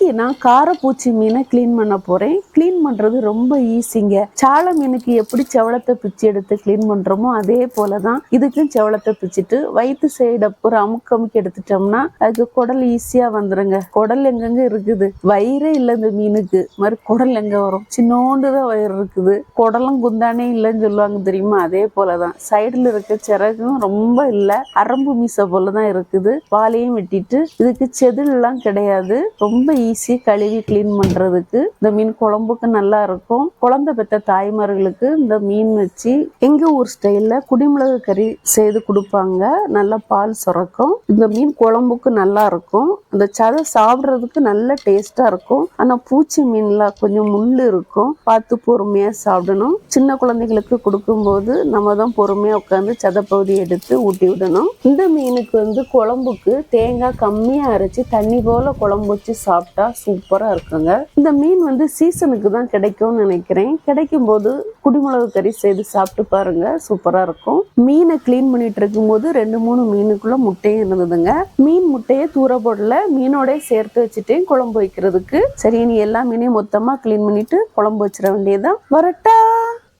இன்னைக்கு நான் காரப்பூச்சி மீனை க்ளீன் பண்ண போறேன். க்ளீன் பண்றது ரொம்ப ஈஸிங்க சால மீனுக்கு எப்படி செவளத்தை பிச்சு எடுத்து க்ளீன் பண்றோமோ அதே போலதான் இதுக்கும் செவளத்தை பிச்சுட்டு வயிற்று சைடு ஒரு அமுக்கு அமுக்கி எடுத்துட்டோம்னா அதுக்கு குடல் ஈஸியா வந்துருங்க. குடல் எங்கெங்க இருக்குது? வயிறே இல்லை இந்த மீனுக்கு. மாதிரி குடல் எங்க வரும்? சின்னோண்டுதான் வயிறு இருக்குது. குடலும் குந்தானே இல்லைன்னு சொல்லுவாங்க தெரியுமா? அதே போலதான். சைடுல இருக்க சிறகும் ரொம்ப இல்லை. அரம்பு மீசை போலதான் இருக்குது. வாலையும் வெட்டிட்டு இதுக்கு செதில் எல்லாம் கிடையாது. ரொம்ப ஈஸி கழுவி க்ளீன் பண்றதுக்கு இந்த மீன் குழம்புக்கு நல்லா இருக்கும். குழந்தை பெற்ற தாய்மார்களுக்கு இந்த மீன் வச்சு எங்க ஊர் ஸ்டைல்ல குடிமிளகு கறி செய்து கொடுப்பாங்க. நல்லா பால் சுரக்கும். இந்த மீன் குழம்புக்கு நல்லா இருக்கும். இந்த சதை சாப்பிட்றதுக்கு நல்ல டேஸ்ட்டாக இருக்கும். ஆனால் பூச்சி மீன்லாம் கொஞ்சம் முள் இருக்கும். பார்த்து பொறுமையாக சாப்பிடணும். சின்ன குழந்தைகளுக்கு கொடுக்கும்போது நம்ம தான் பொறுமையாக உட்காந்து சதைப்பகுதி எடுத்து ஊட்டி விடணும். இந்த மீனுக்கு வந்து குழம்புக்கு தேங்காய் கம்மியாக அரைச்சி தண்ணி போல் குழம்பு வச்சு சாப்பிட்டா சூப்பராக இருக்குங்க. இந்த மீன் வந்து சீசனுக்கு தான் கிடைக்கும்னு நினைக்கிறேன். கிடைக்கும் போது குடிமிளகு கறி செய்து சாப்பிட்டு பாருங்க சூப்பராக இருக்கும். மீனை க்ளீன் பண்ணிட்டு இருக்கும்போது ரெண்டு மூணு மீனுக்குள்ள முட்டையும் இருந்ததுங்க. மீன் முட்டையை தூர போடல மீனோட சேர்த்து வச்சுட்டேன் குழம்பு வைக்கிறதுக்கு. சரி நீ எல்லா மீனையும் மொத்தமா க்ளீன் பண்ணிட்டு குழம்பு வச்சிட வேண்டியதுதான். வரட்டா!